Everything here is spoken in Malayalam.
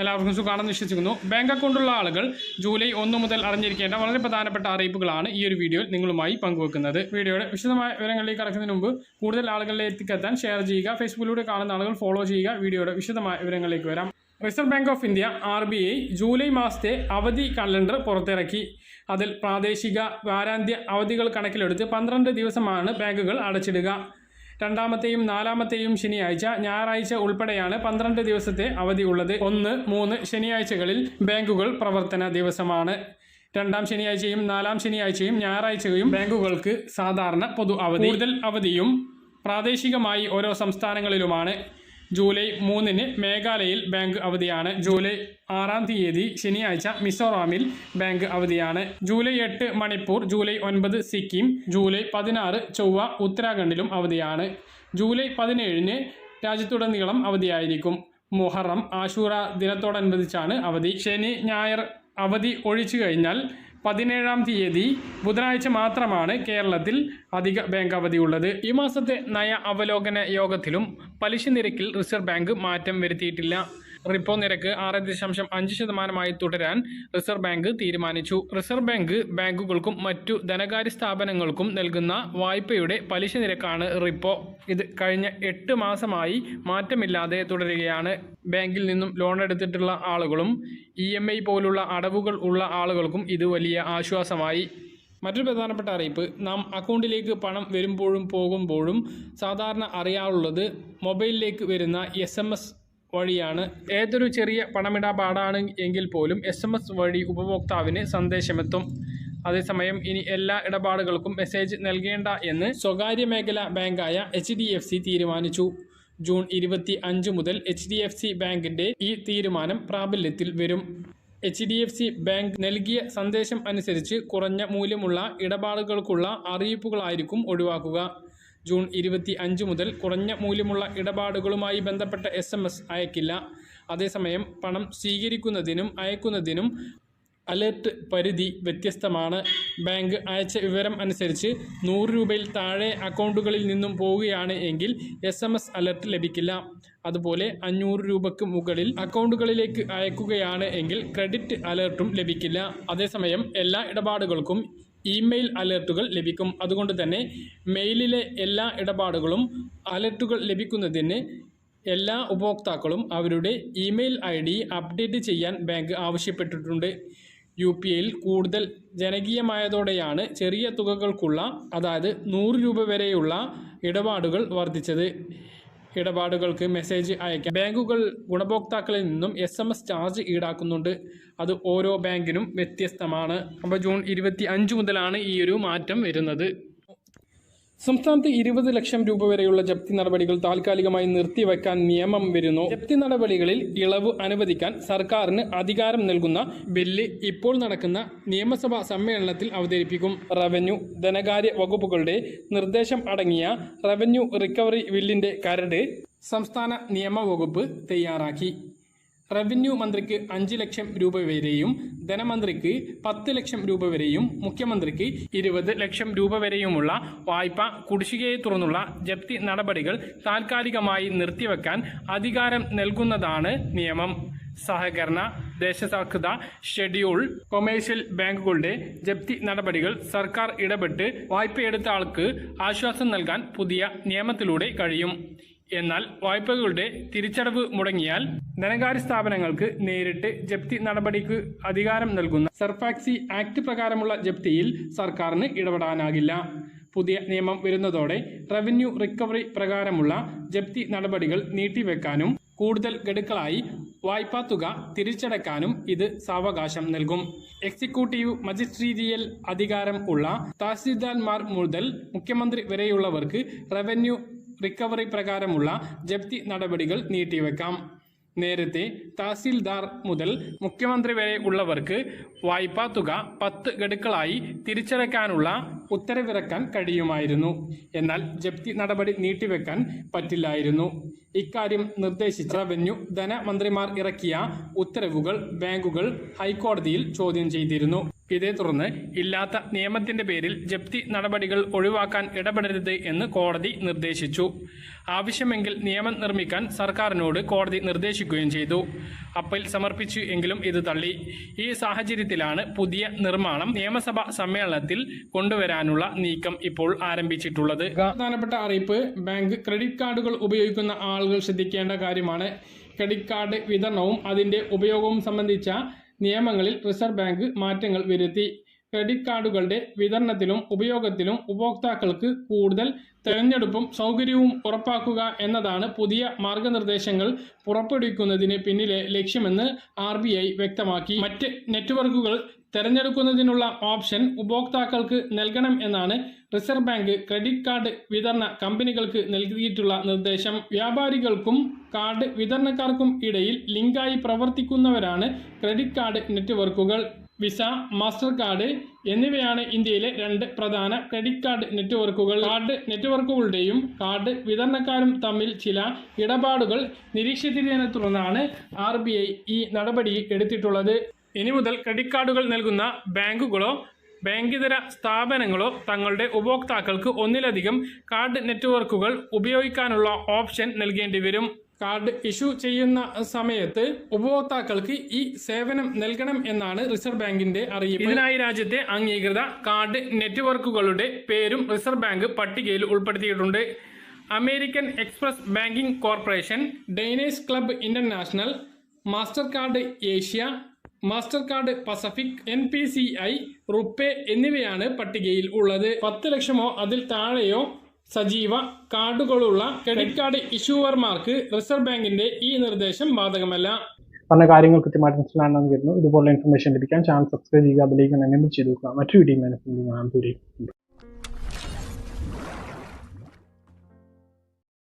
എല്ലാവർക്കും സുഖമാണെന്ന് വിശ്വസിക്കുന്നു. ബാങ്ക് അക്കൗണ്ടുള്ള ആളുകൾ ജൂലൈ ഒന്ന് മുതൽ അറിഞ്ഞിരിക്കേണ്ട വളരെ പ്രധാനപ്പെട്ട അറിയിപ്പുകളാണ് ഈ ഒരു വീഡിയോയിൽ നിങ്ങളുമായി പങ്കുവെക്കുന്നത്. വീഡിയോയുടെ വിശദമായ വിവരങ്ങളിലേക്ക് കടക്കുന്നതിന് മുമ്പ് കൂടുതൽ ആളുകളിലെ എത്തിക്കെത്താൻ ഷെയർ ചെയ്യുക ഫേസ്ബുക്കിലൂടെ കാണുന്ന ആളുകൾ ഫോളോ ചെയ്യുക വീഡിയോയുടെ വിശദമായ വിവരങ്ങളിലേക്ക് വരാം. Reserve bank of India R B I July മാസത്തെ അവധി കലണ്ടർ പുറത്തിറക്കി. അതിൽ പ്രാദേശിക വാരാന്ത്യ അവധികൾ കണക്കിലെടുത്ത് പന്ത്രണ്ട് ദിവസമാണ് ബാങ്കുകൾ അടച്ചിടുക. രണ്ടാമത്തെയും നാലാമത്തെയും ശനിയാഴ്ച ഞായറാഴ്ച ഉൾപ്പെടെയാണ് പന്ത്രണ്ട് ദിവസത്തെ അവധി ഉള്ളത്. ഒന്ന് മൂന്ന് ശനിയാഴ്ചകളിൽ ബാങ്കുകൾ പ്രവർത്തന ദിവസമാണ്. രണ്ടാം ശനിയാഴ്ചയും നാലാം ശനിയാഴ്ചയും ഞായറാഴ്ചയും ബാങ്കുകൾക്ക് സാധാരണ പൊതു അവധി. കൂടുതൽ അവധിയും പ്രാദേശികമായി ഓരോ സംസ്ഥാനങ്ങളിലുമാണ്. ജൂലൈ മൂന്നിന് മേഘാലയയിൽ ബാങ്ക് അവധിയാണ്. ജൂലൈ ആറാം തീയതി ശനിയാഴ്ച മിസോറാമിൽ ബാങ്ക് അവധിയാണ്. ജൂലൈ എട്ട് മണിപ്പൂർ ജൂലൈ ഒൻപത് സിക്കിം ജൂലൈ പതിനാറ് ചൊവ്വ ഉത്തരാഖണ്ഡിലും അവധിയാണ്. ജൂലൈ പതിനേഴിന് രാജ്യത്തുടനീളം അവധിയായിരിക്കും. മുഹറം ആശൂറ ദിനത്തോടനുബന്ധിച്ചാണ് അവധി. ശനി ഞായർ അവധി ഒഴിച്ചു കഴിഞ്ഞാൽ പതിനേഴാം തീയതി ബുധനാഴ്ച മാത്രമാണ് കേരളത്തിൽ അധിക ബാങ്ക് അവധിയുള്ളത്. ഈ മാസത്തെ നയ അവലോകന യോഗത്തിലും പലിശ നിരക്കിൽ റിസർവ് ബാങ്ക് മാറ്റം വരുത്തിയിട്ടില്ല. റിപ്പോ നിരക്ക് ആറ് ദശാംശം അഞ്ച് ശതമാനമായി തുടരാൻ റിസർവ് ബാങ്ക് തീരുമാനിച്ചു. റിസർവ് ബാങ്ക് ബാങ്കുകൾക്കും മറ്റു ധനകാര്യ സ്ഥാപനങ്ങൾക്കും നൽകുന്ന വായ്പയുടെ പലിശ നിരക്കാണ് റിപ്പോ. ഇത് കഴിഞ്ഞ എട്ട് മാസമായി മാറ്റമില്ലാതെ തുടരുകയാണ്. ബാങ്കിൽ നിന്നും ലോൺ എടുത്തിട്ടുള്ള ആളുകളും ഇ പോലുള്ള അടവുകൾ ഉള്ള ആളുകൾക്കും ഇത് വലിയ ആശ്വാസമായി. മറ്റൊരു പ്രധാനപ്പെട്ട അറിയിപ്പ് നാം അക്കൗണ്ടിലേക്ക് പണം വരുമ്പോഴും പോകുമ്പോഴും സാധാരണ അറിയാറുള്ളത് മൊബൈലിലേക്ക് വരുന്ന എസ് എം എസ് വഴിയാണ്. ഏതൊരു ചെറിയ പണമിടപാടാണ് എങ്കിൽ പോലും എസ് എം എസ് വഴി ഉപഭോക്താവിന് സന്ദേശമെത്തും. അതേസമയം ഇനി എല്ലാ ഇടപാടുകൾക്കും മെസ്സേജ് നൽകേണ്ട എന്ന് സ്വകാര്യ മേഖല ബാങ്കായ എച്ച് ഡി എഫ് സി തീരുമാനിച്ചു. ജൂൺ ഇരുപത്തി അഞ്ച് മുതൽ എച്ച് ഡി എഫ് സി ബാങ്കിന്റെ ഈ തീരുമാനം പ്രാബല്യത്തിൽ വരും. H D F C bank നൽകിയ സന്ദേശം അനുസരിച്ച് കുറഞ്ഞ മൂല്യമുള്ള ഇടപാടുകൾക്കുള്ള അറിയിപ്പുകളായിരിക്കും ഒഴിവാക്കുക. ജൂൺ ഇരുപത്തി അഞ്ച് മുതൽ കുറഞ്ഞ മൂല്യമുള്ള ഇടപാടുകളുമായി ബന്ധപ്പെട്ട എസ് അയക്കില്ല. അതേസമയം പണം സ്വീകരിക്കുന്നതിനും അയക്കുന്നതിനും അലേർട്ട് പരിധി വ്യത്യസ്തമാണ്. ബാങ്ക് അയച്ച വിവരം അനുസരിച്ച് നൂറ് രൂപയിൽ താഴെ അക്കൗണ്ടുകളിൽ നിന്നും പോവുകയാണ് എങ്കിൽ എസ് എം എസ് അലർട്ട് ലഭിക്കില്ല. അതുപോലെ അഞ്ഞൂറ് രൂപയ്ക്ക് മുകളിൽ അക്കൗണ്ടുകളിലേക്ക് അയക്കുകയാണ് എങ്കിൽ ക്രെഡിറ്റ് അലർട്ടും ലഭിക്കില്ല. അതേസമയം എല്ലാ ഇടപാടുകൾക്കും ഇമെയിൽ അലർട്ടുകൾ ലഭിക്കും. അതുകൊണ്ട് തന്നെ മെയിലിലെ എല്ലാ ഇടപാടുകളും അലർട്ടുകൾ ലഭിക്കുന്നതിന് എല്ലാ ഉപഭോക്താക്കളും അവരുടെ ഇമെയിൽ ഐ ഡി അപ്ഡേറ്റ് ചെയ്യാൻ ബാങ്ക് ആവശ്യപ്പെട്ടിട്ടുണ്ട്. യു പി ഐയിൽ കൂടുതൽ ജനകീയമായതോടെയാണ് ചെറിയ തുകകൾക്കുള്ള അതായത് നൂറ് രൂപ വരെയുള്ള ഇടപാടുകൾ വർദ്ധിച്ചത്. ഇടപാടുകൾക്ക് മെസ്സേജ് അയക്കാം ബാങ്കുകൾ ഗുണഭോക്താക്കളിൽ നിന്നും എസ് എം എസ് ചാർജ് ഈടാക്കുന്നുണ്ട്. അത് ഓരോ ബാങ്കിനും വ്യത്യസ്തമാണ്. അപ്പോൾ ജൂൺ ഇരുപത്തി അഞ്ച് മുതലാണ് ഈ ഒരു മാറ്റം വരുന്നത്. സംസ്ഥാനത്ത് ഇരുപത് ലക്ഷം രൂപ വരെയുള്ള ജപ്തി നടപടികൾ താൽക്കാലികമായി നിർത്തിവെക്കാൻ നിയമം വരുന്നു. ജപ്തി നടപടികളിൽ ഇളവ് അനുവദിക്കാൻ സർക്കാരിന് അധികാരം നൽകുന്ന ബില്ല് ഇപ്പോൾ നടക്കുന്ന നിയമസഭാ സമ്മേളനത്തിൽ അവതരിപ്പിക്കും. റവന്യൂ ധനകാര്യ വകുപ്പുകളുടെ നിർദ്ദേശം അടങ്ങിയ റവന്യൂ റിക്കവറി ബില്ലിന്റെ കരട് സംസ്ഥാന നിയമവകുപ്പ് തയ്യാറാക്കി. റവന്യൂ മന്ത്രിക്ക് അഞ്ച് ലക്ഷം രൂപ വരെയും ധനമന്ത്രിക്ക് പത്ത് ലക്ഷം രൂപ വരെയും മുഖ്യമന്ത്രിക്ക് ഇരുപത് ലക്ഷം രൂപ വരെയുമുള്ള വായ്പ കുടിശ്ശികയെ തുടർന്നുള്ള ജപ്തി നടപടികൾ താൽക്കാലികമായി നിർത്തിവെക്കാൻ അധികാരം നൽകുന്നതാണ് നിയമം. സഹകരണ ദേശസാൽകൃത ഷെഡ്യൂൾ കൊമേഴ്ഷ്യൽ ബാങ്കുകളുടെ ജപ്തി നടപടികൾ സർക്കാർ ഇടപെട്ട് വായ്പയെടുത്ത ആൾക്ക് ആശ്വാസം നൽകാൻ പുതിയ നിയമത്തിലൂടെ കഴിയും. എന്നാൽ വായ്പകളുടെ തിരിച്ചടവ് മുടങ്ങിയാൽ ധനകാര്യ സ്ഥാപനങ്ങൾക്ക് നേരിട്ട് ജപ്തി നടപടിക്ക് അധികാരം നൽകുന്ന സർഫാക്സി ആക്ട് പ്രകാരമുള്ള ജപ്തിയിൽ സർക്കാരിന് ഇടപെടാനാകില്ല. പുതിയ നിയമം വരുന്നതോടെ റവന്യൂ റിക്കവറി പ്രകാരമുള്ള ജപ്തി നടപടികൾ നീട്ടിവെക്കാനും കൂടുതൽ ഗഡുക്കളായി വായ്പാ തുക തിരിച്ചടക്കാനും ഇത് സാവകാശം നൽകും. എക്സിക്യൂട്ടീവ് മജിസ്ട്രീരിയൽ അധികാരം ഉള്ള തഹസീൽദാർമാർ മുതൽ മുഖ്യമന്ത്രി വരെയുള്ളവർക്ക് റവന്യൂ റിക്കവറി പ്രകാരമുള്ള ജപ്തി നടപടികൾ നീട്ടിവെക്കാം. നേരത്തെ തഹസീൽദാർ മുതൽ മുഖ്യമന്ത്രി വരെ ഉള്ളവർക്ക് വായ്പാ തുക പത്ത് ഗഡുക്കളായി തിരിച്ചടയ്ക്കാനുള്ള ഉത്തരവിറക്കാൻ കഴിയുമായിരുന്നു. എന്നാൽ ജപ്തി നടപടി നീട്ടിവെക്കാൻ പറ്റില്ലായിരുന്നു. ഇക്കാര്യം നിർദ്ദേശിച്ച റവന്യൂ ധനമന്ത്രിമാർ ഇറക്കിയ ഉത്തരവുകൾ ബാങ്കുകൾ ഹൈക്കോടതിയിൽ ചോദ്യം ചെയ്തിരുന്നു. ഇതേ തുടർന്ന് ഇല്ലാത്ത നിയമത്തിന്റെ പേരിൽ ജപ്തി നടപടികൾ ഒഴിവാക്കാൻ ഇടപെടരുത് എന്ന് കോടതി നിർദ്ദേശിച്ചു. ആവശ്യമെങ്കിൽ നിയമം നിർമ്മിക്കാൻ സർക്കാരിനോട് കോടതി നിർദ്ദേശിക്കുകയും ചെയ്തു. അപ്പീൽ സമർപ്പിച്ചു എങ്കിലും ഇത് തള്ളി. ഈ സാഹചര്യത്തിലാണ് പുതിയ നിർമ്മാണം നിയമസഭാ സമ്മേളനത്തിൽ കൊണ്ടുവരാനുള്ള നീക്കം ഇപ്പോൾ ആരംഭിച്ചിട്ടുള്ളത്. പ്രധാനപ്പെട്ട അറിയിപ്പ് ബാങ്ക് ക്രെഡിറ്റ് കാർഡുകൾ ഉപയോഗിക്കുന്ന ആളുകൾ ശ്രദ്ധിക്കേണ്ട കാര്യമാണ്. ക്രെഡിറ്റ് കാർഡ് വിതരണവും അതിന്റെ ഉപയോഗവും സംബന്ധിച്ച നിയമങ്ങളിൽ റിസർവ് ബാങ്ക് മാറ്റങ്ങൾ വരുത്തി. ക്രെഡിറ്റ് കാർഡുകളുടെ വിതരണത്തിലും ഉപയോഗത്തിലും ഉപഭോക്താക്കൾക്ക് കൂടുതൽ തെരഞ്ഞെടുപ്പും സൗകര്യവും ഉറപ്പാക്കുക എന്നതാണ് പുതിയ മാർഗനിർദ്ദേശങ്ങൾ പുറപ്പെടുവിക്കുന്നതിന് പിന്നിലെ ലക്ഷ്യമെന്ന് ആർ വ്യക്തമാക്കി. മറ്റ് നെറ്റ്വർക്കുകൾ തെരഞ്ഞെടുക്കുന്നതിനുള്ള ഓപ്ഷൻ ഉപഭോക്താക്കൾക്ക് നൽകണം എന്നാണ് റിസർവ് ബാങ്ക് ക്രെഡിറ്റ് കാർഡ് വിതരണ കമ്പനികൾക്ക് നൽകിയിട്ടുള്ള നിർദ്ദേശം. വ്യാപാരികൾക്കും കാർഡ് വിതരണക്കാർക്കും ഇടയിൽ ലിങ്കായി പ്രവർത്തിക്കുന്നവരാണ് ക്രെഡിറ്റ് കാർഡ് നെറ്റ്വർക്കുകൾ. വിസ മാസ്റ്റർ കാർഡ് എന്നിവയാണ് ഇന്ത്യയിലെ രണ്ട് പ്രധാന ക്രെഡിറ്റ് കാർഡ് നെറ്റ്വർക്കുകൾ. കാർഡ് നെറ്റ്വർക്കുകളുടെയും കാർഡ് വിതരണക്കാരും തമ്മിൽ ചില ഇടപാടുകൾ നിരീക്ഷിച്ചതിനെ തുടർന്നാണ് ആർ ഈ നടപടി എടുത്തിട്ടുള്ളത്. ഇനി മുതൽ ക്രെഡിറ്റ് കാർഡുകൾ നൽകുന്ന ബാങ്കുകളോ ബാങ്കിതര സ്ഥാപനങ്ങളോ തങ്ങളുടെ ഉപഭോക്താക്കൾക്ക് ഒന്നിലധികം കാർഡ് നെറ്റ്വർക്കുകൾ ഉപയോഗിക്കാനുള്ള ഓപ്ഷൻ നൽകേണ്ടി വരും. കാർഡ് ഇഷ്യൂ ചെയ്യുന്ന സമയത്ത് ഉപഭോക്താക്കൾക്ക് ഈ സേവനം നൽകണം എന്നാണ് റിസർവ് ബാങ്കിന്റെ അറിയിപ്പ്. ഇതിനായി രാജ്യത്തെ അംഗീകൃത കാർഡ് നെറ്റ്വർക്കുകളുടെ പേരും റിസർവ് ബാങ്ക് പട്ടികയിൽ ഉൾപ്പെടുത്തിയിട്ടുണ്ട്. American Express banking corporation Diners Club International Mastercard Asia Mastercard Pacific N P C I RuPay എന്നിവയാണ് പട്ടികയിൽ ഉള്ളത്. പത്ത് ലക്ഷമോ അതിൽ താഴെയോ സജീവ കാർഡുകളുള്ള ക്രെഡിറ്റ് കാർഡ് ഇഷ്യൂവർമാർക്ക് റിസർവ് ബാങ്കിന്റെ ഈ നിർദ്ദേശം ബാധകമല്ല. പറഞ്ഞ കാര്യങ്ങൾ കൃത്യമായിട്ട് മനസ്സിലാണെന്ന് കരുതുന്നു. ഇതുപോലുള്ള ഇൻഫർമേഷൻ ലഭിക്കാൻ ചാനൽ സബ്സ്ക്രൈബ് ചെയ്യുക അതിലേക്ക് എനേബിൾ ചെയ്തു നോക്കുക മറ്റൊരു വീഡിയോ